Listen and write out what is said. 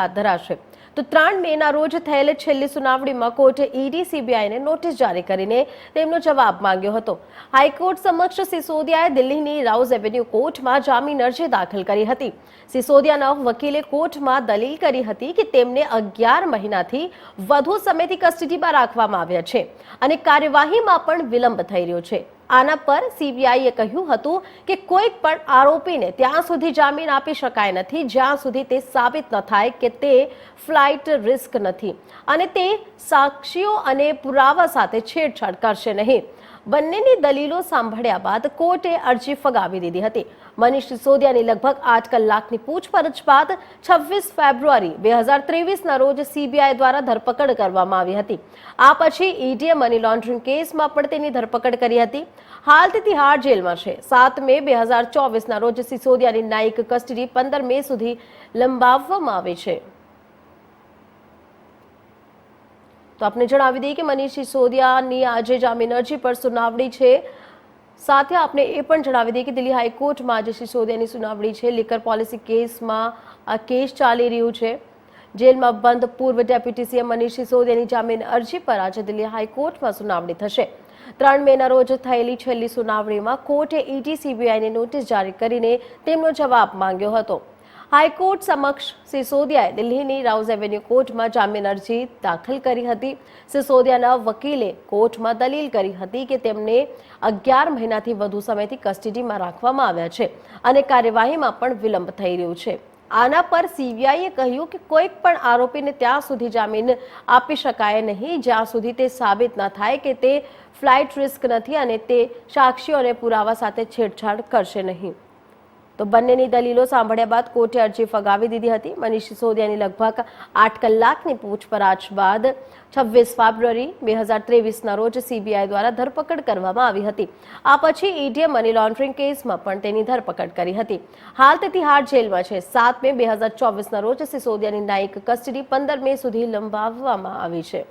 હાથ ધરાશે. તો ત્રણ મેના રોજ થયેલી છેલ્લી સુનાવણીમાં કોર્ટે ઈડી સીબીઆઈને નોટિસ જારી કરીને તેમનો જવાબ માંગ્યો હતો. હાઈકોર્ટ સમક્ષ સિસોદિયાએ દિલ્હીની રાઉઝ એવન્યુ કોર્ટમાં જામીન અરજી દાખલ કરી હતી. સિસોદિયાના વકીલે કોર્ટમાં દલીલ કરી હતી કે તેમને અગિયાર મહિનાથી વધુ સમયથી કસ્ટડીમાં રાખવામાં આવ્યા છે અને કાર્યવાહીમાં પણ વિલંબ થઈ રહ્યો છે. આના પર સીબીઆઈએ કહ્યું હતું કે કોઈક પણ આરોપીને ત્યાં સુધી જામીન આપી શકાય નથી, જ્યાં સુધી તે સાબિત ન થાય કે તે ફ્લાઇટ રિસ્ક નથી. અને તે સાક્ષીઓ અને પુરાવા સાથે છેડછાડ કરશે નહીં. બંનેની દલીલો સાંભળ્યા બાદ કોર્ટે અરજી ફગાવી દીધી હતી. મનીષ સિસોદિયાની લગભગ આઠ કલાકની પૂછપરછ બાદ છવ્વીસ ફેબ્રુઆરી બે હજાર ત્રેવીસના રોજ સીબીઆઈ દ્વારા ધરપકડ કરવામાં આવી હતી. આ પછી ઈડીએ મની લોન્ડરિંગ કેસમાં પણ તેની ધરપકડ કરી હતી. હાલ તે તિહાર જેલમાં છે. સાત મે બે હજાર ચોવીસના રોજ સિસોદિયાની ન્યાયિક કસ્ટડી પંદર મે સુધી લંબાવવામાં આવી છે. તો આપને જણાવી દઈએ કે મનીષ સિસોદિયાની આજે જામીન અરજી પર સુનાવણી છે. સાથે આપને એ પણ જણાવી દઈએ કે દિલ્હી હાઈકોર્ટમાં આજે સિસોદિયાની સુનાવણી છે. લીકર પોલિસી કેસમાં આ કેસ ચાલી રહ્યું છે. જેલમાં બંધ પૂર્વ ડેપ્યુટી સીએમ મનીષ સિસોદિયાની જામીન અરજી પર આજે દિલ્હી હાઈકોર્ટમાં સુનાવણી થશે. ત્રણ મેના રોજ થયેલી છેલ્લી સુનાવણીમાં કોર્ટે ઈડી સીબીઆઈને નોટિસ જારી કરીને તેમનો જવાબ માંગ્યો હતો. હાઈકોર્ટ સમક્ષ સિસોદિયાએ દિલ્હીની રાઉઝ એવન્યુ કોર્ટમાં જામીન અરજી દાખલ કરી હતી. સિસોદિયાના વકીલે કોર્ટમાં દલીલ કરી હતી કે તેમને અગિયાર મહિનાથી વધુ સમયથી કસ્ટડીમાં રાખવામાં આવ્યા છે અને કાર્યવાહીમાં પણ વિલંબ થઈ રહ્યું છે. આના પર સીબીઆઈએ કહ્યું કે કોઈક પણ આરોપીને ત્યાં સુધી જામીન આપી શકાય નહીં, જ્યાં સુધી તે સાબિત ન થાય કે તે ફ્લાઇટ રિસ્ક નથી અને તે સાક્ષીઓ અને પુરાવા સાથે છેડછાડ કરશે નહીં. તો બંનેની દલીલો સાંભળ્યા બાદ કોર્ટે અરજી ફગાવી દીધી હતી. મનીષ સિસોદિયાની લગભગ આઠ કલાકની પૂછપરછ બાદ છવ્વીસ ફેબ્રુઆરી બે હજાર ત્રેવીસના રોજ સીબીઆઈ દ્વારા ધરપકડ કરવામાં આવી હતી. આ પછી ઈડીએ મની લોન્ડરિંગ કેસમાં પણ તેની ધરપકડ કરી હતી. હાલ તે તિહાર જેલમાં છે. સાત મે બે હજાર ચોવીસના રોજ સિસોદિયાની ન્યાયિક કસ્ટડી પંદર મે સુધી લંબાવવામાં આવી છે.